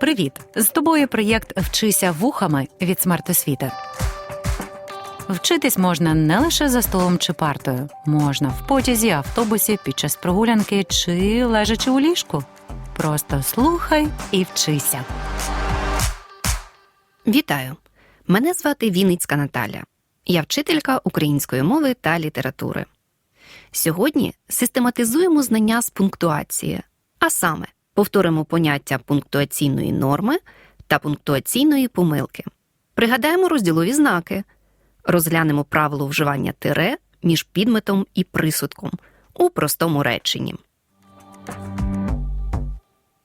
Привіт! З тобою проєкт Вчися вухами від смертосвіти. Вчитись можна не лише за столом чи партою, можна в потязі, автобусі, під час прогулянки чи лежачи у ліжку. Просто слухай і вчися. Вітаю! Мене звати Вінницька Наталя. Я вчителька української мови та літератури. Сьогодні систематизуємо знання з пунктуації, а саме повторимо поняття пунктуаційної норми та пунктуаційної помилки. Пригадаємо розділові знаки, розглянемо правило вживання тире між підметом і присудком у простому реченні.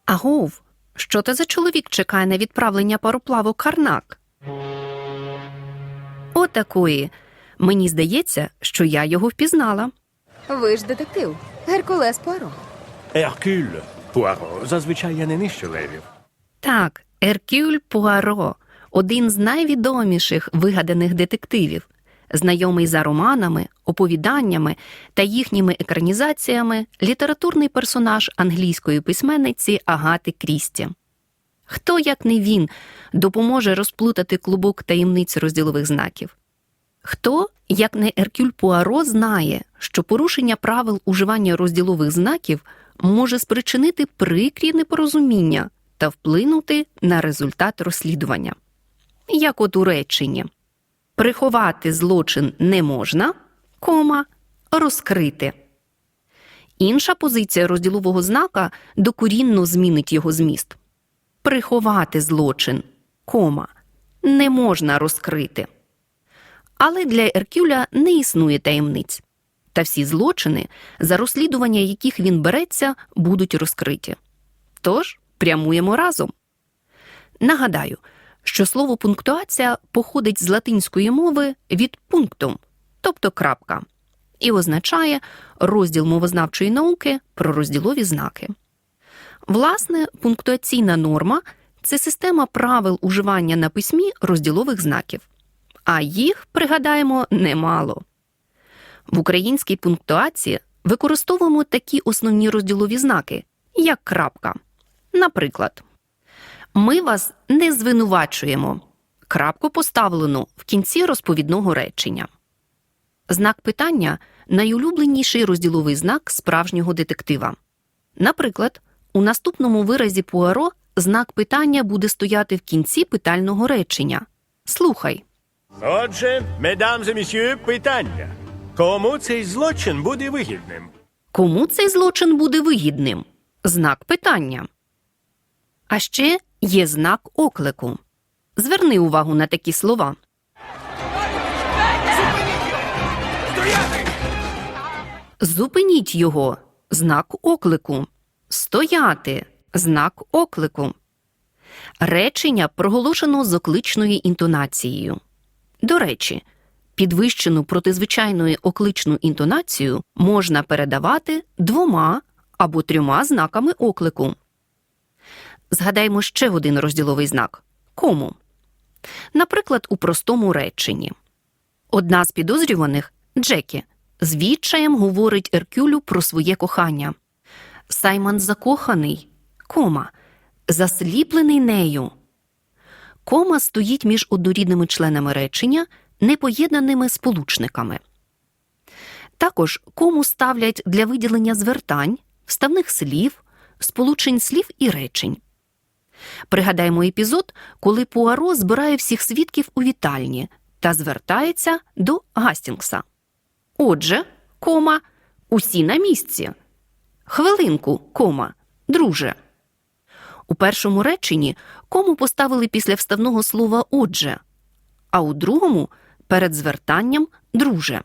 Агов, що це за чоловік чекає на відправлення пароплаву Карнак? Отакої. Мені здається, що я його впізнала. Ви ж детектив. Геркулес Пуаро. Еркюль Пуаро. Зазвичай я не нищу левів. Так, Еркюль Пуаро один з найвідоміших вигаданих детективів, знайомий за романами, оповіданнями та їхніми екранізаціями літературний персонаж англійської письменниці Агати Крісті. Хто, як не він, допоможе розплутати клубок таємниць розділових знаків? Хто, як не Еркюль Пуаро, знає, що порушення правил уживання розділових знаків може спричинити прикрі непорозуміння та вплинути на результат розслідування? Як от у реченні приховати злочин не можна, кома, розкрити. Інша позиція розділового знака докорінно змінить його зміст. Приховати злочин, кома, не можна розкрити. Але для Еркюля не існує таємниць, та всі злочини, за розслідування яких він береться, будуть розкриті. Тож прямуємо разом. Нагадаю, що слово пунктуація походить з латинської мови від пунктум, тобто крапка, і означає розділ мовознавчої науки про розділові знаки. Власне, пунктуаційна норма це система правил уживання на письмі розділових знаків, а їх, пригадаємо, немало. В українській пунктуації використовуємо такі основні розділові знаки, як крапка. Наприклад, ми вас не звинувачуємо. Крапку поставлено в кінці розповідного речення. Знак питання найулюбленіший розділовий знак справжнього детектива. Наприклад, у наступному виразі Пуаро знак питання буде стояти в кінці питального речення. Слухай. Отже, медамс і місьє, питання. Кому цей злочин буде вигідним? Кому цей злочин буде вигідним? Знак питання. А ще є знак оклику. Зверни увагу на такі слова. Зупиніть його. Знак оклику. Стояти. Знак оклику. Речення проголошено з окличною інтонацією. До речі, підвищену протизвичайною окличну інтонацію можна передавати двома або трьома знаками оклику. Згадаймо ще один розділовий знак кому. Наприклад, у простому реченні. Одна з підозрюваних Джекі з відчаєм говорить Еркюлю про своє кохання. Саймон закоханий, кома, засліплений нею. Кома стоїть між однорідними членами речення, непоєднаними сполучниками. Також кому ставлять для виділення звертань, вставних слів, сполучень слів і речень. Пригадаємо епізод, коли Пуаро збирає всіх свідків у вітальні та звертається до Гастінгса. Отже, кома, усі на місці. Хвилинку, кома, друже. У першому реченні кому поставили після вставного слова отже, а у другому перед звертанням друже.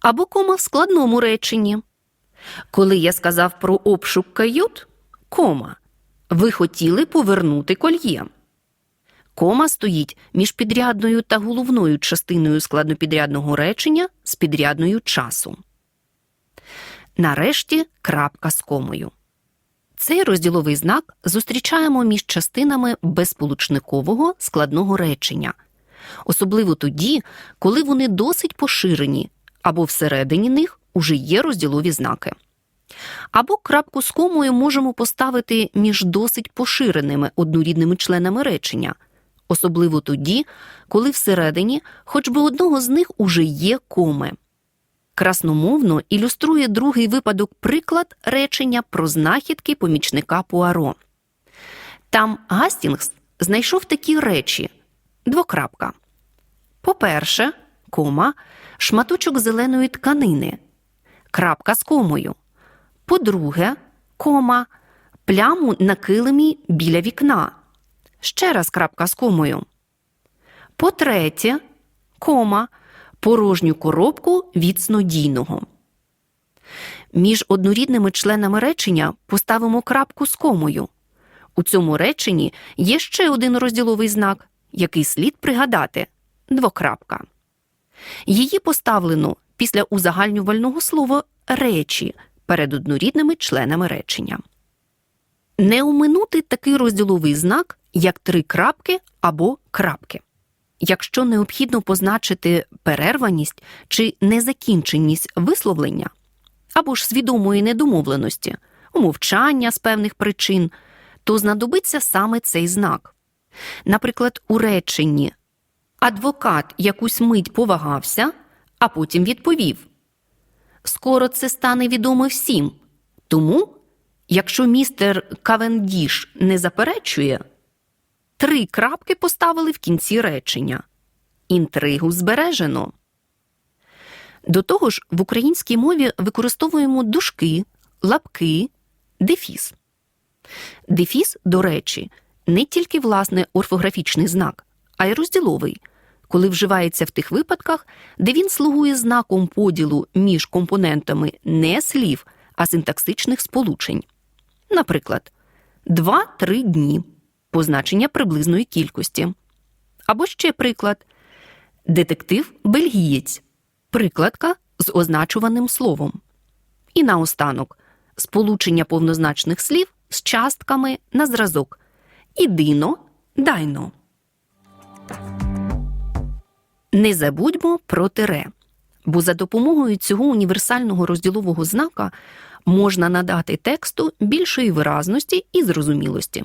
Або кома в складному реченні. Коли я сказав про обшук кают, кома, ви хотіли повернути кольє. Кома стоїть між підрядною та головною частиною складнопідрядного речення з підрядною часу. Нарешті крапка з комою. Цей розділовий знак зустрічаємо між частинами безсполучникового складного речення, особливо тоді, коли вони досить поширені або всередині них уже є розділові знаки. Або крапку з комою можемо поставити між досить поширеними однорідними членами речення, особливо тоді, коли всередині хоч би одного з них уже є коми. Красномовно ілюструє другий випадок приклад речення про знахідки помічника Пуаро. Там Гастінгс знайшов такі речі двокрапка. По-перше, кома, шматочок зеленої тканини, крапка з комою. По-друге, кома, пляму на килимі біля вікна. Ще раз крапка з комою. По-третє, кома, порожню коробку від снодійного. Між однорідними членами речення поставимо крапку з комою. У цьому реченні є ще один розділовий знак, який слід пригадати двокрапка. Її поставлено після узагальнювального слова речі перед однорідними членами речення. Не оминути такий розділовий знак, як три крапки або крапки. Якщо необхідно позначити перерваність чи незакінченість висловлення або ж свідомої недомовленості, умовчання з певних причин, то знадобиться саме цей знак. Наприклад, у реченні адвокат якусь мить повагався, а потім відповів Скоро це стане відомо всім. Тому, якщо містер Кавендіш не заперечує, три крапки поставили в кінці речення. Інтригу збережено. До того ж, в українській мові використовуємо дужки, лапки, дефіс. Дефіс, до речі, не тільки власне орфографічний знак, а й розділовий, коли вживається в тих випадках, де він слугує знаком поділу між компонентами не слів, а синтаксичних сполучень. Наприклад, 2-3 дні позначення приблизної кількості. Або ще приклад детектив бельгієць, прикладка з означуваним словом. І наостанок сполучення повнозначних слів з частками на зразок ідино, дайно. Не забудьмо про тире, бо за допомогою цього універсального розділового знака можна надати тексту більшої виразності і зрозумілості.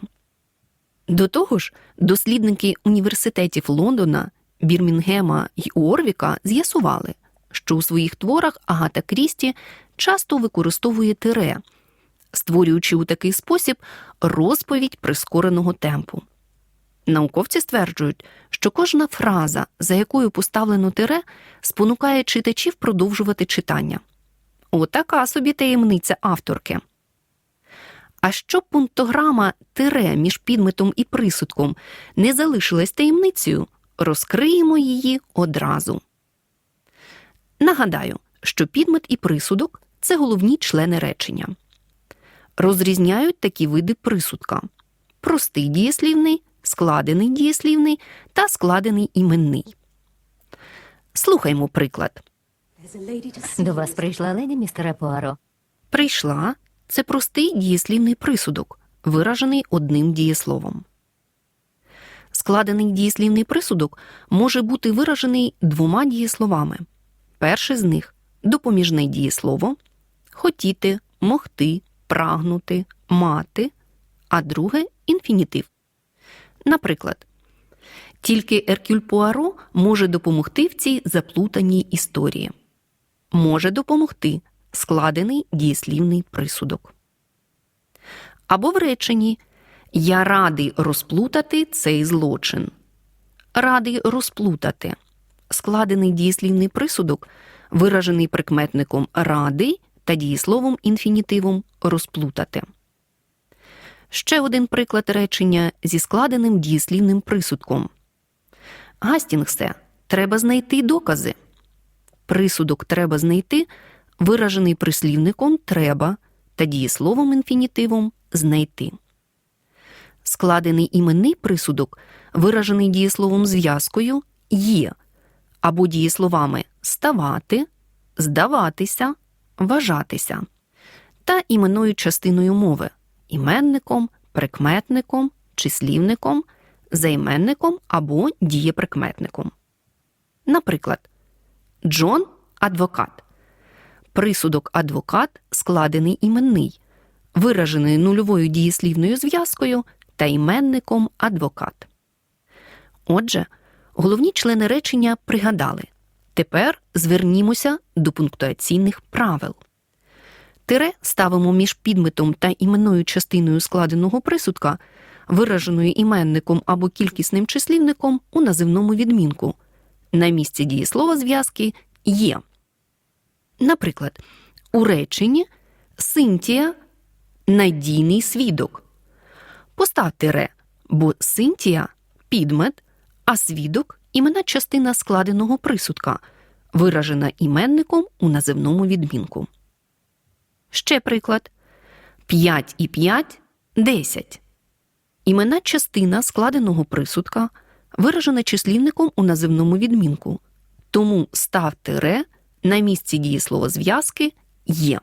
До того ж, дослідники університетів Лондона, Бірмінгема й Уорвіка з'ясували, що у своїх творах Агата Крісті часто використовує тире, створюючи у такий спосіб розповідь прискореного темпу. Науковці стверджують, що кожна фраза, за якою поставлено тире, спонукає читачів продовжувати читання. Отака собі таємниця авторки. А щоб пунктограма тире між підметом і присудком не залишилась таємницею, розкриємо її одразу. Нагадаю, що підмет і присудок це головні члени речення. Розрізняють такі види присудка: простий дієслівний, складений дієслівний та складений іменний. Слухаймо приклад. До вас прийшла леді, містере Пуаро. Прийшла це простий дієслівний присудок, виражений одним дієсловом. Складений дієслівний присудок може бути виражений двома дієсловами. Перше з них допоміжне дієслово хотіти, могти, прагнути, мати, а друге інфінітив. Наприклад, тільки Еркюль Пуаро може допомогти в цій заплутаній історії. Може допомогти складений дієслівний присудок. Або в реченні Я радий розплутати цей злочин. Радий розплутати. Складений дієслівний присудок, виражений прикметником радий та дієсловом інфінітивом розплутати. Ще один приклад речення зі складеним дієслівним присудком. Гастінгсе, треба знайти докази. Присудок треба знайти, виражений прислівником треба та дієсловом інфінітивом знайти. Складений іменний присудок, виражений дієсловом зв'язкою є або дієсловами ставати, здаватися, вважатися та іменною частиною мови іменником, прикметником, числівником, займенником або дієприкметником. Наприклад, Джон адвокат. присудок адвокат складений іменний, виражений нульовою дієслівною зв'язкою та іменником адвокат. Отже, головні члени речення пригадали. Тепер звернімося до пунктуаційних правил. Тире ставимо між підметом та іменною частиною складеного присудка, вираженою іменником або кількісним числівником у називному відмінку. На місці дієслова зв'язки є. Наприклад, у реченні Синтія надійний свідок. Постав тире, бо Синтія підмет, а свідок імена частина складеного присудка, виражена іменником у називному відмінку. Ще приклад 5 і 5 – 10. Імена частина складеного присудка виражена числівником у називному відмінку, тому став тире на місці дієсловозв'язки є.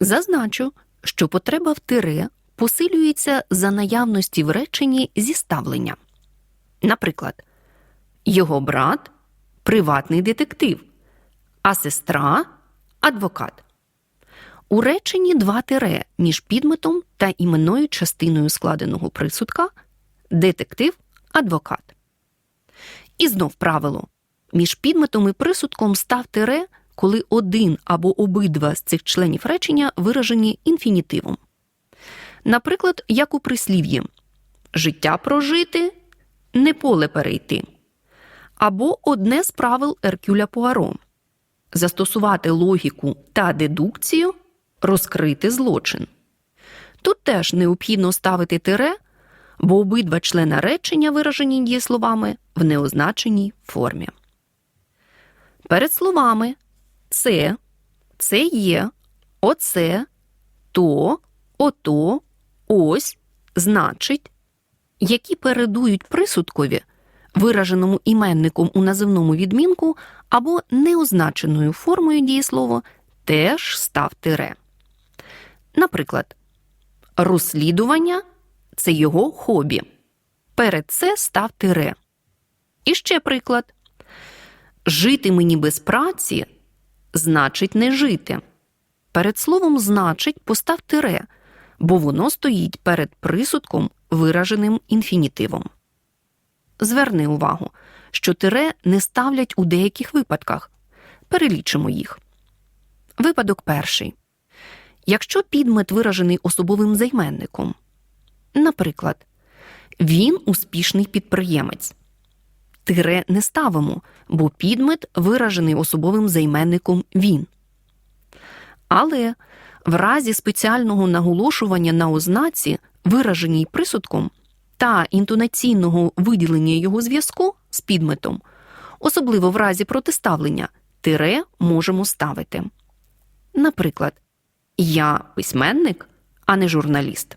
Зазначу, що потреба в тире посилюється за наявності в реченні зіставлення. Наприклад, його брат приватний детектив, а сестра адвокат. У реченні два тире між підметом та іменною частиною складеного присудка детектив адвокат. І знов правило між підметом і присудком став тире, коли один або обидва з цих членів речення виражені інфінітивом. Наприклад, як у прислів'ї життя прожити, не поле перейти. Або одне з правил Еркюля Пуаро застосувати логіку та дедукцію, розкрити злочин. Тут теж необхідно ставити тире, бо обидва члена речення виражені дієсловами в неозначеній формі. Перед словами це, це є, оце, то, ото, ось, значить, які передують присудкові, вираженому іменником у називному відмінку або неозначеною формою дієслова, теж став тире. Наприклад, розслідування це його хобі. Перед це став тире. І ще приклад. Жити мені без праці значить не жити. Перед словом значить постав тире, бо воно стоїть перед присудком, вираженим інфінітивом. Зверни увагу, що тире не ставлять у деяких випадках. Перелічимо їх. Випадок перший. Якщо підмет виражений особовим займенником, наприклад, він успішний підприємець. Тире не ставимо, бо підмет виражений особовим займенником він. Але в разі спеціального наголошування на ознаці, вираженій присудком, та інтонаційного виділення його зв'язку з підметом, особливо в разі протиставлення, тире можемо ставити. Наприклад, я письменник, а не журналіст.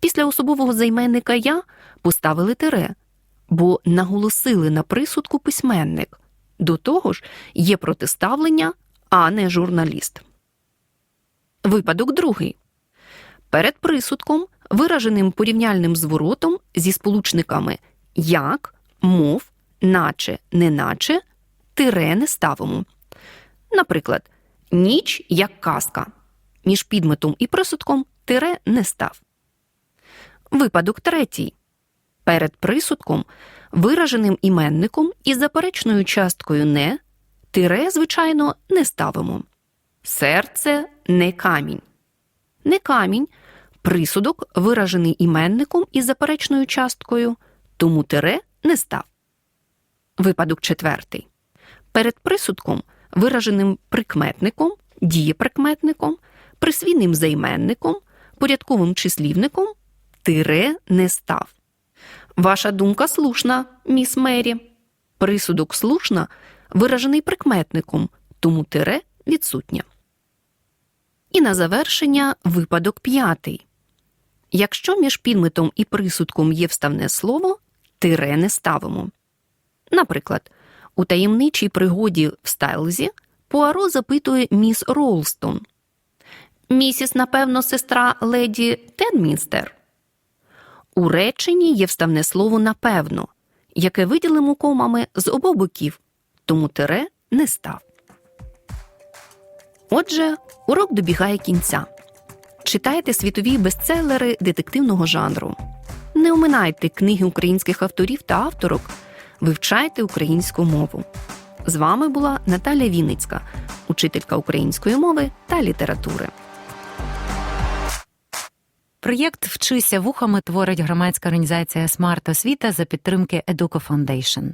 Після особового займенника я поставили тире, бо наголосили на присудку письменник. До того ж, є протиставлення, а не журналіст. Випадок другий. Перед присудком, вираженим порівняльним зворотом зі сполучниками як, мов, наче, неначе, тире не ставимо. Наприклад, ніч як казка. Між підметом і присудком тире не став. Випадок третій. Перед присудком, вираженим іменником із заперечною часткою не, тире, звичайно, не ставимо. Серце не камінь. Не камінь присудок, виражений іменником із заперечною часткою, тому тире не став. Випадок четвертий. Перед присудком, вираженим прикметником, дієприкметником, присвійним займенником, порядковим числівником, тире не став. Ваша думка слушна, міс Мері. Присудок слушна виражений прикметником, тому тире відсутнє. І на завершення випадок п'ятий. Якщо між підметом і присудком є вставне слово, тире не ставимо. Наприклад, у таємничій пригоді в Стайлзі Пуаро запитує міс Ролстон. Місіс, напевно, сестра леді Тедмінстер. У реченні є вставне слово напевно, яке виділимо комами з обох боків, тому тире не став. Отже, урок добігає кінця. Читайте світові бестселери детективного жанру. Не оминайте книги українських авторів та авторок, вивчайте українську мову. З вами була Наталя Вінницька, учителька української мови та літератури. Проєкт Вчися вухами творить громадська організація Смарт Освіта за підтримки Educo Foundation.